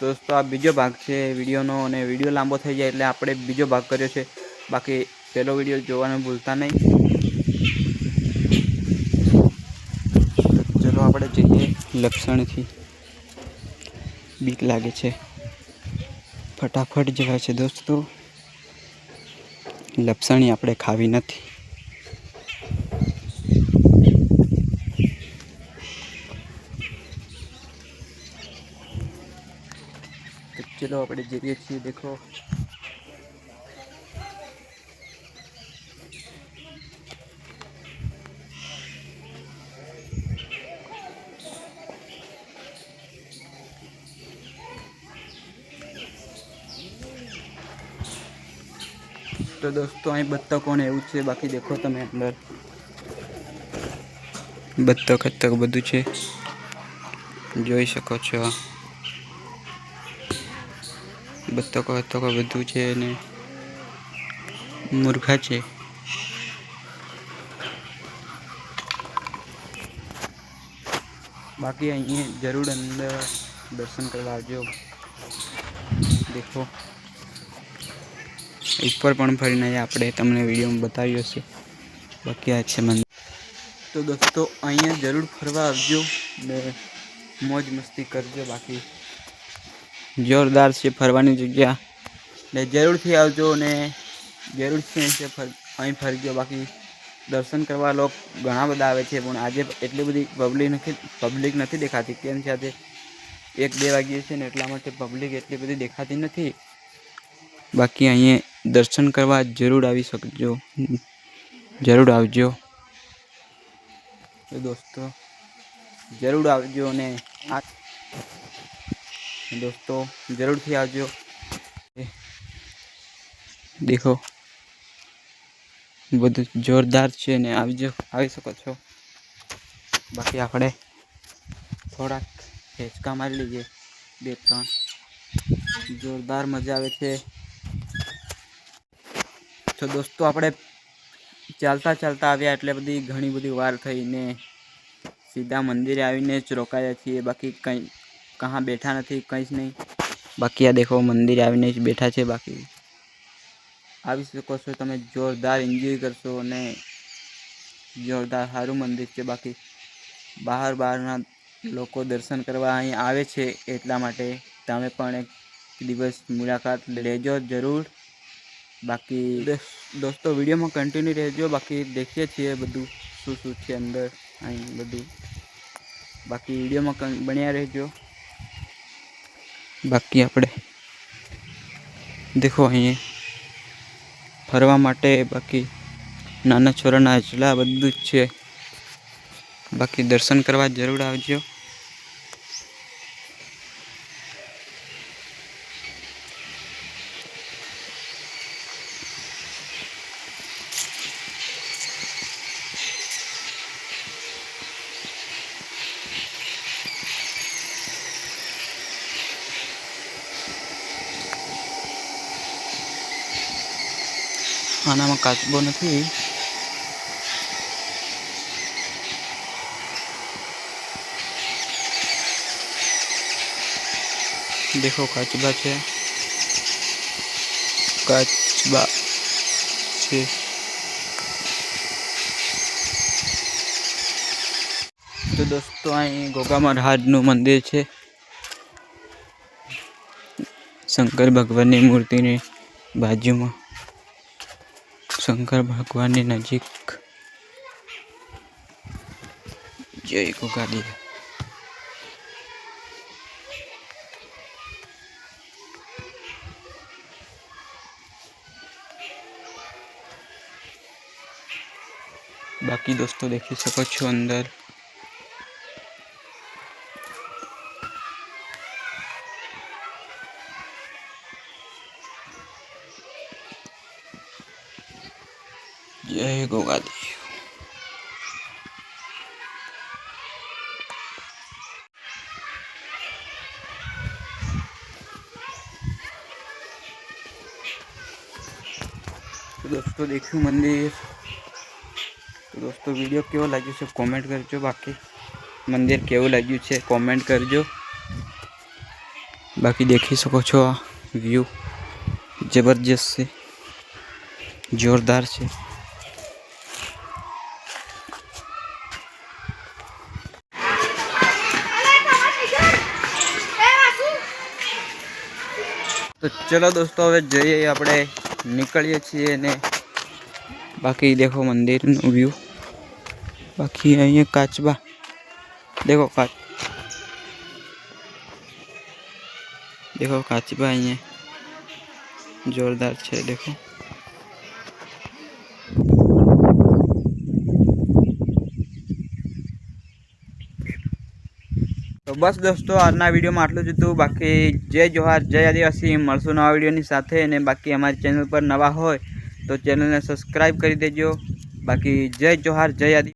દોસ્તો, આ બીજો ભાગ છે વિડીયોનો અને વીડિયો લાંબો થઈ જાય એટલે આપણે બીજો ભાગ કર્યો છે. બાકી પહેલો વીડિયો જોવાનું ભૂલતા નહીં. ચલો આપણે જઈએ લપસણથી. બીક લાગે છે. ફટાફટ જવાય છે દોસ્તો. લપસણી આપણે ખાવી નથી તો ચલો આપણે જઈએ છીએ દેખો તો દોસ્તો અહીં બત્તકોને એવું છે બાકી દેખો તમે અંદર બત્તક હત્તક બધું છે જોઈ શકો છો બત્તકો બતકો બધું છે અને મુર્ઘા છે. બાકી અહીંયા જરૂર અંદર દર્શન કરવા આવજો. દેખો. ઉપર પણ ફરીને આપણે તમને વિડીયોમાં બતાવ્યો છે. બાકી આ છે મંદિર. તો દોસ્તો, અહીંયા જરૂર ફરવા આવજો ને મોજ મસ્તી કરજો બાકી. જોરદાર છે ફરવાની જગ્યા. ને જરૂરથી આવજો અને જરૂરથી છે અહીં ફરજો. બાકી દર્શન કરવા લોકો ઘણા બધા આવે છે, પણ આજે એટલી બધી પબ્લિક નથી પબ્લિક નથી દેખાતી. કેમ છે આજે એક બે વાગ્યે છે ને, એટલા માટે પબ્લિક એટલી બધી દેખાતી નથી. બાકી અહીંયા દર્શન કરવા જરૂર આવી શકજો. જરૂર આવજો. દોસ્તો, જરૂર આવજો અને આ દોસ્તો જરૂરથી આવજો દેખો બધું જોરદાર છે ને આવજો આવી શકો છો બાકી આપણે થોડાક હેચકા મારી લઈએ બે ત્રણ જોરદાર મજા આવે છે તો દોસ્તો આપણે ચાલતા ચાલતા આવ્યા એટલે બધી ઘણી બધી વાર થઈને સીધા મંદિરે આવીને જ રોકાયા છીએ બાકી કંઈ કहाँ બેઠા નથી કંઈ જ નહીં બાકી આ દેખો મંદિરે આવીને જ બેઠા છે બાકી આવી શકો છો તમે જોરદાર એન્જોય કરશો અને જોરદાર સારું મંદિર છે બાકી બહાર બહારના લોકો દર્શન કરવા અહીં આવે છે એટલા માટે તમે પણ એક દિવસ મુલાકાત લેજો જરૂર. બાકી દોસ- દોસ્તો, વિડીયોમાં કન્ટિન્યુ રહેજો. બાકી દેખીએ છીએ બધું શું શું છે અંદર, અહીં બધું. બાકી વિડીયોમાં બન્યા રહેજો. બાકી આપણે દેખો અહીં ફરવા માટે બાકી નાના છોરાના હજલા બધું જ છે. બાકી દર્શન કરવા જરૂર આવજો. આનામાં કાચબો નથી. દેખો, કાચબા છે. કાચબા છે. તો દોસ્તો, અહીં ગોગા મહારાજનું મંદિર છે. શંકર ભગવાનની મૂર્તિની બાજુમાં. શંકર ભગવાનની નજીક જય ગોગાડી બાકી દોસ્તો દેખી શકો છો અંદર જય ગોગાદેવ તો દોસ્તો દેખ્યું મંદિર તો દોસ્તો વીડિયો કેવો લાગ્યો છે કોમેન્ટ કરજો બાકી મંદિર કેવું લાગ્યું છે કોમેન્ટ કરજો બાકી દેખી શકો છો આ વ્યૂ જબરજસ્ત છે જોરદાર છે તો ચલો દોસ્તો, હવે જઈએ આપણે. નીકળીએ છીએ ને બાકી દેખો મંદિરનું વ્યૂ બાકી અહીંયા કાચબા. દેખો કાચ દેખો કાચબા અહીંયા. જોરદાર છે, દેખો. બસ દોસ્તો, આજના વિડીયોમાં આટલું જ હતું. બાકી જય જોહાર, જય આદિવાસી. મળશું નવા વિડીયોની સાથે અને બાકી અમારી ચેનલ પર નવા હોય તો ચેનલને સબસ્ક્રાઈબ કરી દેજો. બાકી જય જોહાર, જય આદિ